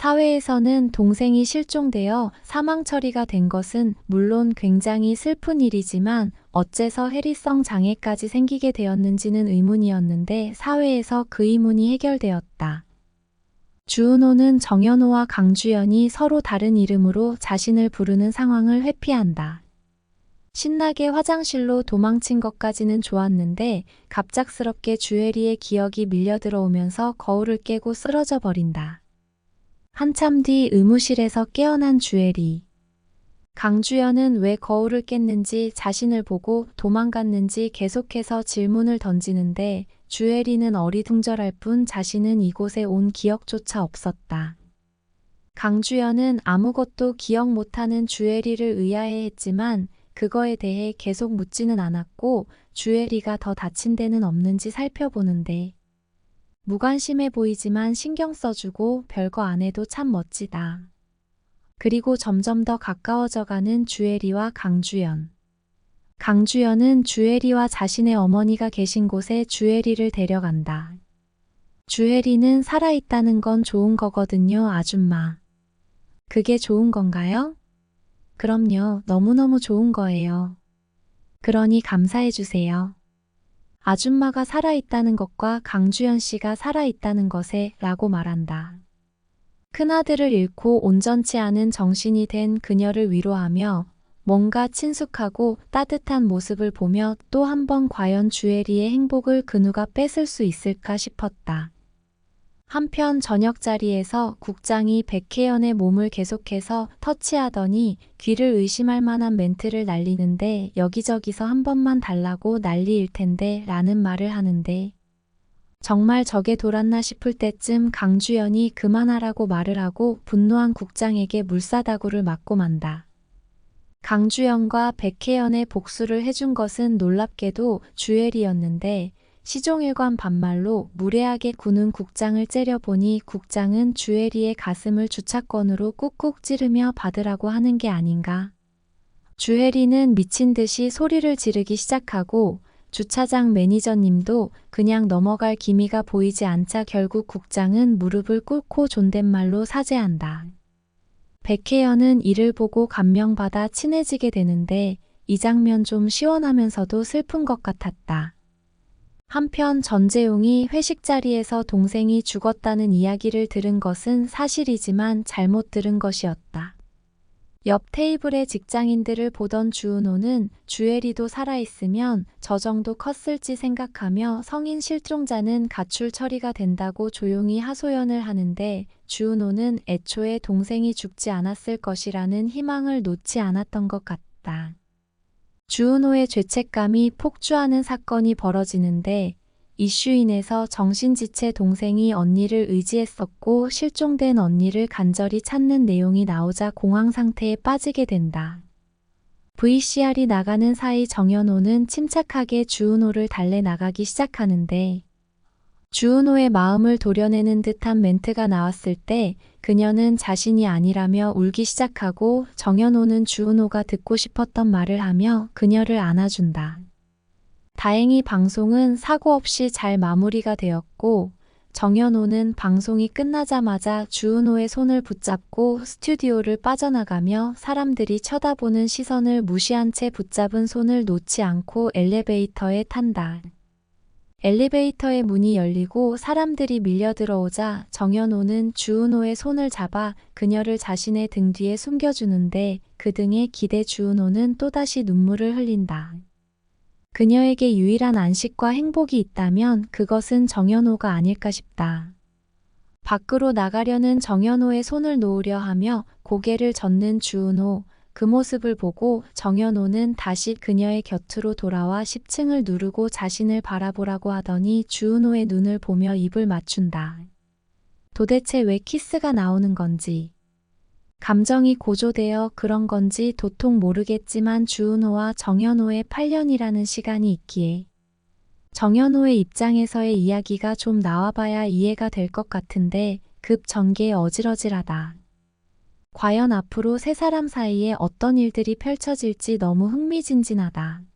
사회에서는 동생이 실종되어 사망 처리가 된 것은 물론 굉장히 슬픈 일이지만 어째서 해리성 장애까지 생기게 되었는지는 의문이었는데 사회에서 그 의문이 해결되었다. 주은호는 정연호와 강주연이 서로 다른 이름으로 자신을 부르는 상황을 회피한다. 신나게 화장실로 도망친 것까지는 좋았는데 갑작스럽게 주애리의 기억이 밀려 들어오면서 거울을 깨고 쓰러져 버린다. 한참 뒤 의무실에서 깨어난 주애리. 강주연은 왜 거울을 깼는지 자신을 보고 도망갔는지 계속해서 질문을 던지는데 주애리는 어리둥절할 뿐 자신은 이곳에 온 기억조차 없었다. 강주연은 아무것도 기억 못하는 주애리를 의아해했지만 그거에 대해 계속 묻지는 않았고 주애리가 더 다친 데는 없는지 살펴보는데 무관심해 보이지만 신경 써주고 별거 안 해도 참 멋지다. 그리고 점점 더 가까워져 가는 주애리와 강주연. 강주연은 주애리와 자신의 어머니가 계신 곳에 주애리를 데려간다. 주애리는 살아있다는 건 좋은 거거든요, 아줌마. 그게 좋은 건가요? 그럼요, 너무너무 좋은 거예요. 그러니 감사해 주세요. 아줌마가 살아있다는 것과 강주연 씨가 살아있다는 것에 라고 말한다. 큰아들을 잃고 온전치 않은 정신이 된 그녀를 위로하며 뭔가 친숙하고 따뜻한 모습을 보며 또 한 번 과연 주애리의 행복을 그누가 뺏을 수 있을까 싶었다. 한편 저녁 자리에서 국장이 백혜연의 몸을 계속해서 터치하더니 귀를 의심할 만한 멘트를 날리는데 여기저기서 한 번만 달라고 난리일 텐데 라는 말을 하는데 정말 저게 돌았나 싶을 때쯤 강주연이 그만하라고 말을 하고 분노한 국장에게 물사다구를 맞고 만다. 강주연과 백혜연의 복수를 해준 것은 놀랍게도 주엘이었는데 시종일관 반말로 무례하게 구는 국장을 째려보니 국장은 주애리의 가슴을 주차권으로 꾹꾹 찌르며 받으라고 하는 게 아닌가. 주애리는 미친 듯이 소리를 지르기 시작하고 주차장 매니저님도 그냥 넘어갈 기미가 보이지 않자 결국 국장은 무릎을 꿇고 존댓말로 사죄한다. 백혜연은 이를 보고 감명받아 친해지게 되는데 이 장면 좀 시원하면서도 슬픈 것 같았다. 한편 전재용이 회식 자리에서 동생이 죽었다는 이야기를 들은 것은 사실이지만 잘못 들은 것이었다. 옆 테이블의 직장인들을 보던 주은호는 주애리도 살아있으면 저 정도 컸을지 생각하며 성인 실종자는 가출 처리가 된다고 조용히 하소연을 하는데 주은호는 애초에 동생이 죽지 않았을 것이라는 희망을 놓지 않았던 것 같다. 주은호의 죄책감이 폭주하는 사건이 벌어지는데 이슈인에서 정신지체 동생이 언니를 의지했었고 실종된 언니를 간절히 찾는 내용이 나오자 공황 상태에 빠지게 된다. VCR이 나가는 사이 정연호는 침착하게 주은호를 달래 나가기 시작하는데 주은호의 마음을 도려내는 듯한 멘트가 나왔을 때 그녀는 자신이 아니라며 울기 시작하고 정연호는 주은호가 듣고 싶었던 말을 하며 그녀를 안아준다. 다행히 방송은 사고 없이 잘 마무리가 되었고 정연호는 방송이 끝나자마자 주은호의 손을 붙잡고 스튜디오를 빠져나가며 사람들이 쳐다보는 시선을 무시한 채 붙잡은 손을 놓지 않고 엘리베이터에 탄다. 엘리베이터의 문이 열리고 사람들이 밀려 들어오자 정연호는 주은호의 손을 잡아 그녀를 자신의 등 뒤에 숨겨주는데 그 등에 기대 주은호는 또다시 눈물을 흘린다. 그녀에게 유일한 안식과 행복이 있다면 그것은 정연호가 아닐까 싶다. 밖으로 나가려는 정연호의 손을 놓으려 하며 고개를 젓는 주은호, 그 모습을 보고 정연호는 다시 그녀의 곁으로 돌아와 10층을 누르고 자신을 바라보라고 하더니 주은호의 눈을 보며 입을 맞춘다. 도대체 왜 키스가 나오는 건지. 감정이 고조되어 그런 건지 도통 모르겠지만 주은호와 정연호의 8년이라는 시간이 있기에 정연호의 입장에서의 이야기가 좀 나와봐야 이해가 될 것 같은데 급 전개 어지러질하다. 과연 앞으로 세 사람 사이에 어떤 일들이 펼쳐질지 너무 흥미진진하다.